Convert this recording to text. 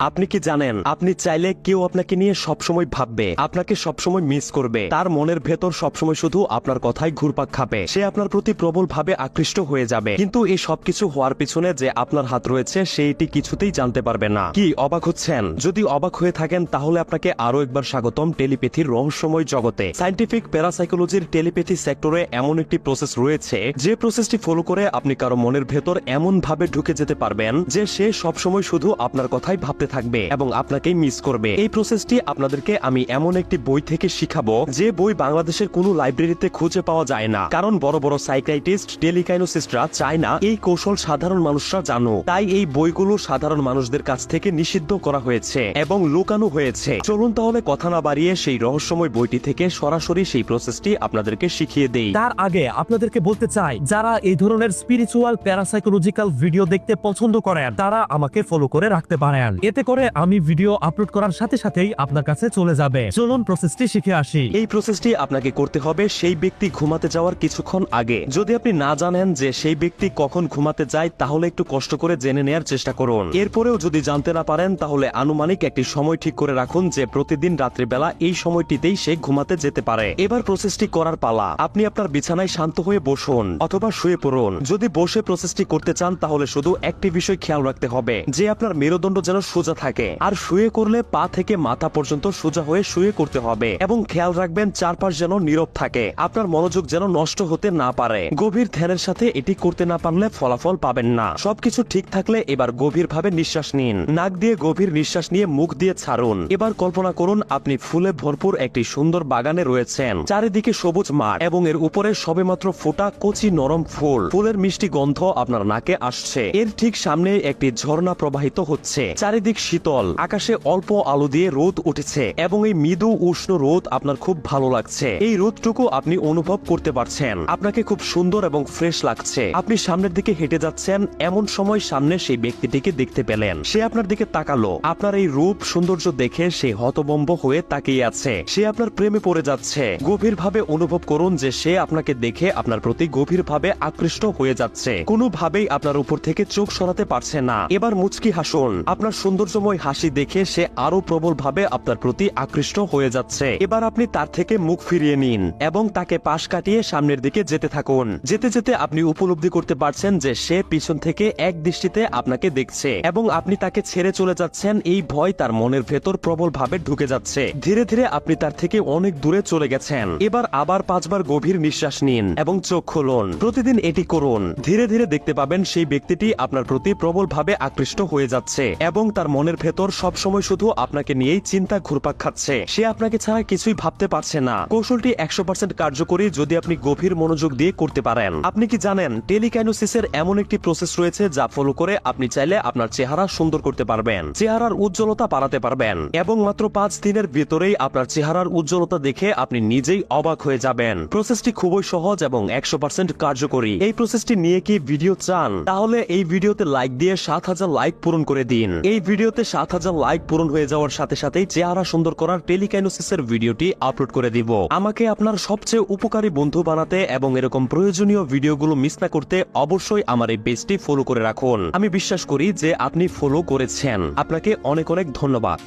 আপনি কি জানেন? আপনি চাইলে কেউ আপনাকে নিয়ে সবসময় ভাববে, আপনাকে সবসময় মিস করবে। তার মনের ভেতর সবসময় শুধু আপনার কথাই ঘুরপাক খাবে। সে আপনার প্রতি প্রবল ভাবে আকৃষ্ট হয়ে যাবে। কিন্তু এই সবকিছু হওয়ার পিছনে যে আপনার হাত রয়েছে, সেইটি কিছুতেই জানতে পারবে না। কি, অবাক হচ্ছেন? যদি অবাক হয়ে থাকেন, তাহলে আপনাকে আরও একবার স্বাগতম টেলিপ্যাথির রহস্যময় জগতে। সাইন্টিফিক প্যারাসাইকোলজির টেলিপ্যাথি সেক্টরে এমন একটি প্রসেস রয়েছে, যে প্রসেসটি ফলো করে আপনি কারও মনের ভেতর এমন ভাবে ঢুকে যেতে পারবেন, যে সে সবসময় শুধু আপনার কথাই ভাবতে থাকবে এবং আপনাকেই মিস করবে। এই প্রসেসটি আপনাদেরকে আমি এমন একটি বই থেকে শিখাবো, যে বই বাংলাদেশের কোনো লাইব্রেরিতে খুঁজে পাওয়া যায় না। কারণ বড় বড় সাইক্রাইটিস্ট টেলিকাইনোসিস্টরা চায় না, এই কৌশল সাধারণ মানুষরা জানো। তাই এই বইগুলো সাধারণ মানুষদের কাছ থেকে নিষিদ্ধ করা হয়েছে এবং লুকানো হয়েছে। চলুন তাহলে কথা না বাড়িয়ে সেই রহস্যময় বইটি থেকে সরাসরি সেই প্রসেসটি আপনাদেরকে শিখিয়ে দেই। তার আগে আপনাদেরকে বলতে চাই, যারা এই ধরনের স্পিরিচুয়াল প্যারাসাইকোলজিক্যাল ভিডিও দেখতে পছন্দ করেন, তারা আমাকে ফলো করে রাখতে পারেন। এতে করে আমি ভিডিও আপলোড করার সাথে সাথেই আপনার কাছে চলে যাবে। চলুন প্রসেসটি শিখে আসি। এই প্রসেসটি আপনাকে করতে হবে সেই ব্যক্তি ঘুমাতে যাওয়ার কিছুক্ষণ আগে। যদি আপনি না জানেন যে সেই ব্যক্তি কখন ঘুমাতে যায়, তাহলে একটু কষ্ট করে জেনে নেয়ার চেষ্টা করুন। এরপরেও যদি জানতে না পারেন, তাহলে আনুমানিক একটি সময় ঠিক করে রাখুন যে প্রতিদিন রাত্রিবেলা এই সময়টিতেই সে ঘুমাতে যেতে পারে। এবার প্রসেসটি করার পালা। আপনি আপনার বিছানায় শান্ত হয়ে বসুন অথবা শুয়ে পড়ুন। যদি বসে প্রসেসটি করতে চান, তাহলে শুধু একটি বিষয় খেয়াল রাখতে হবে, যে আপনার মেরুদণ্ড যেন সোজা থাকে। আর শুয়ে করলে পা থেকে মাথা পর্যন্ত সোজা হয়ে শুয়ে করতে হবে এবং খেয়াল রাখবেন চারপাশ যেন নীরব থাকে। আপনার মনোযোগ যেন নষ্ট হতে না পারে। গভীর ধ্যানের সাথে এটি করতে না পারলে ফলাফল পাবেন না। সবকিছু ঠিক থাকলে এবার গভীরভাবে নিঃশ্বাস নিন। নাক দিয়ে গভীর নিঃশ্বাস নিয়ে মুখ দিয়ে ছাড়ুন। এবার কল্পনা করুন আপনি ফুলে ভরপুর একটি সুন্দর বাগানে রয়েছেন। চারিদিকে সবুজ মাঠ এবং এর উপরে সবেমাত্র ফোটা কচি নরম ফুল। ফুলের মিষ্টি গন্ধ আপনার নাকে আসছে। এর ঠিক সামনে একটি ঝর্ণা প্রবাহিত হচ্ছে। চারিদিক শীতল। আকাশে অল্প আলো দিয়ে রোদ উঠেছে এবং এই মৃদু উষ্ণ রোদ আপনার খুব ভালো লাগছে। এই রোদটুকু আপনি অনুভব করতে পারছেন। আপনাকে খুব সুন্দর এবং ফ্রেশ লাগছে। আপনি সামনের দিকে হেঁটে যাচ্ছেন, এমন সময় সামনে সেই ব্যক্তিটিকে দেখতে পেলেন। সে আপনার দিকে তাকালো। আপনার এই রূপ সৌন্দর্য দেখে সে হতবম্ব হয়ে তাকিয়ে আছে। সে আপনার প্রেমে পড়ে যাচ্ছে। গভীরভাবে অনুভব করুন যে সে আপনাকে দেখে আপনার প্রতি গভীরভাবে আকৃষ্ট হয়ে যাচ্ছে। কোনোভাবেই আপনার উপর থেকে চোখ সরাতে পারছে না। এবার মুচকি হাসুন। আপনার সৌন্দর্যময় হাসি দেখে সে আরও প্রবলভাবে আপনার প্রতি আকৃষ্ট হয়ে যাচ্ছে। এবার আপনি তার থেকে মুখ ফিরিয়ে নিন এবং তাকে পাশ কাটিয়ে সামনের দিকে যেতে থাকুন। যেতে যেতে আপনি উপলব্ধি করতে পারছেন যে সে পিছন থেকে এক দৃষ্টিতে আপনাকে দেখছে এবং আপনি তাকে ছেড়ে চলে যাচ্ছেন। এই ভয় তার মনের ভেতর প্রবলভাবে ঢুকে যাচ্ছে। ধীরে ধীরে আপনি তার থেকে অনেক দূরে চলে গেছেন। এবার আবার পাঁচবার গভীর নিঃশ্বাস নিন এবং চোখ খুলুন। প্রতিদিন এটি করুন। ধীরে ধীরে দেখতে পাবেন সেই ব্যক্তিটি আপনার প্রতি প্রবলভাবে আকৃষ্ট হয়ে যাচ্ছে এবং তার মনের ভেতর সবসময় শুধু আপনাকে নিয়েই চিন্তা ঘুরপাক খাচ্ছে। সে আপনাকে ছাড়া কিছুই ভাবতে পারছে না। কৌশলটি একশো পার্সেন্ট কার্যকরী যদি আপনি গভীর মনোযোগ দিয়ে করতে পারেন। আপনি কি জানেন, টেলিকাইনোসিসের এমন একটি প্রসেস রয়েছে যা ফলো করে আপনি চাইলে আপনার চেহারা সুন্দর করতে পারবেন। চেহারার উজ্জ্বলতা বাড়াতে পারবেন এবং মাত্র পাঁচ দিনের ভেতরেই আপনার চেহারার উজ্জ্বলতা দেখে আপনি নিজেই অবাক হয়ে যাবেন। প্রসেসটি খুবই সহজ এবং একশো পার্সেন্ট কার্যকরী। এই প্রসেসটি নিয়ে কি ভিডিও চান? তাহলে এই ভিডিওতে লাইক দিয়ে সাত হাজার লাইক পূরণ করে দিন। এই ভিডিওতে সাত হাজার লাইক পূরণ হয়ে যাওয়ার সাথে সাথেই চেহারা সুন্দর করার টেলিকাইনোসিসের ভিডিওটি আপলোড করে দিব। আমাকে আপনার সবচেয়ে উপকারী বন্ধু বানাতে এবং এরকম প্রয়োজনীয় ভিডিওগুলো মিস না করতে অবশ্যই আমার এই পেজটি ফলো করে রাখুন। আমি বিশ্বাস করি যে আপনি ফলো করেছেন। আপনাকে অনেক অনেক ধন্যবাদ।